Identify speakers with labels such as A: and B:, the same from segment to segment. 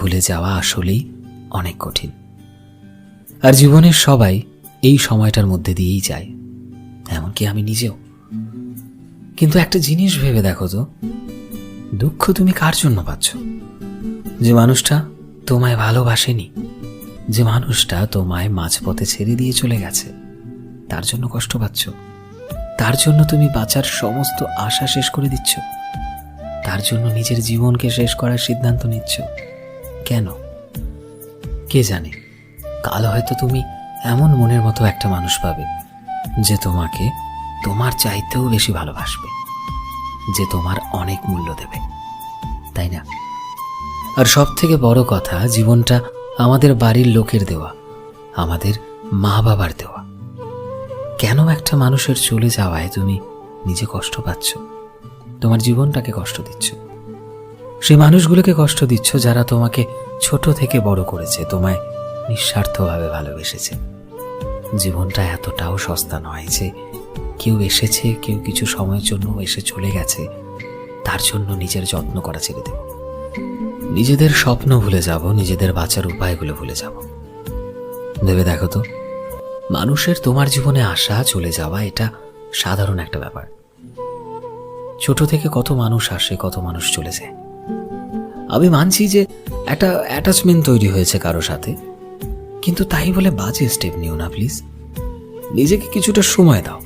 A: ভুলে যাওয়া আসলেই অনেক কঠিন। আর জীবনের সবাই এই সময়টার মধ্যে দিয়েই যায়। এমনকি আমি নিজেও। কিন্তু একটা জিনিস ভেবে দেখো তো, দুঃখ তুমি কার জন্য পাচ্ছ? যে মানুষটা তোমায় ভালোবাসেনি, যে মানুষটা তোমায় মাঝপথে ছেড়ে দিয়ে চলে গেছে, তার জন্য কষ্ট পাচ্ছ? তার জন্য তুমি বাঁচার সমস্ত আশা শেষ করে দিচ্ছ? তার জন্য নিজের জীবনকে শেষ করার সিদ্ধান্ত নিচ্ছ? কেন? কে জানে? কাল হয়তো তুমি এমন মনের মতো একটা মানুষ পাবে, যে তোমাকে তোমার চাইতেও বেশি ভালোবাসবে, যে তোমার অনেক মূল্য দেবে। তাই না? আর সব থেকে বড় কথা, জীবনটা আমাদের বাড়ির লোকের দেওয়া, আমাদের মা বাবার দেওয়া। কেন একটা মানুষের চলে যাওয়ায় তুমি নিজে কষ্ট পাচ্ছ? তোমার জীবনটাকে কষ্ট দিচ্ছ? সেই মানুষগুলোকে কষ্ট দিচ্ছ যারা তোমাকে ছোট থেকে বড় করেছে, তোমায় নিঃস্বার্থভাবে ভালোবেসেছে। জীবনটা এতটাও সস্তা নয় যে কেউ এসেছে, কেউ কিছু সময়ের জন্য এসে চলে গেছে, তার জন্য নিজের যত্ন করা ছেড়ে দেব। নিজেদের স্বপ্ন ভুলে যাব, নিজেদের বাঁচার উপায়গুলো ভুলে যাব। ভেবে দেখো তো, মানুষের তোমার জীবনে আসা, চলে যাওয়া, এটা সাধারণ একটা ব্যাপার। ছোট থেকে কত মানুষ আসে, কত মানুষ চলে যায়। আমি মানছি যে একটা অ্যাটাচমেন্ট তৈরি হয়েছে কারও সাথে। কিন্তু তাই বলে বাজে স্টেপ নিও না প্লিজ নিজেকে কিছুটা সময় দাও।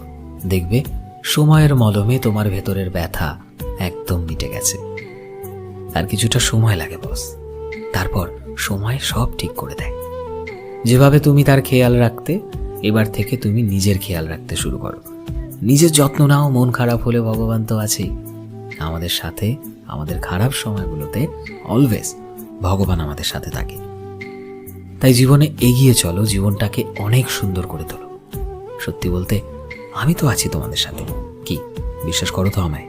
A: দেখবে, সময়ের মলমে তোমার ভেতরের ব্যথা একদম মিটে গেছে। আর কিছুটা সময় লাগে বস তারপর সময় সব ঠিক করে দেয়। যেভাবে তুমি তার খেয়াল রাখতে, এবার থেকে তুমি নিজের খেয়াল রাখতে শুরু করো। নিজের যত্ন নাও, মন খারাপ হলে ভগবান তো আছেই। আমাদের সাথে, আমাদের খারাপ সময়গুলোতে অলওয়েজ ভগবান আমাদের সাথে থাকে। তাই জীবনে এগিয়ে চলো, জীবনটাকে অনেক সুন্দর করে তোলো। সত্যি বলতে, আমি তো আছি তোমাদের সাথে। কি, বিশ্বাস করো তো আমায়?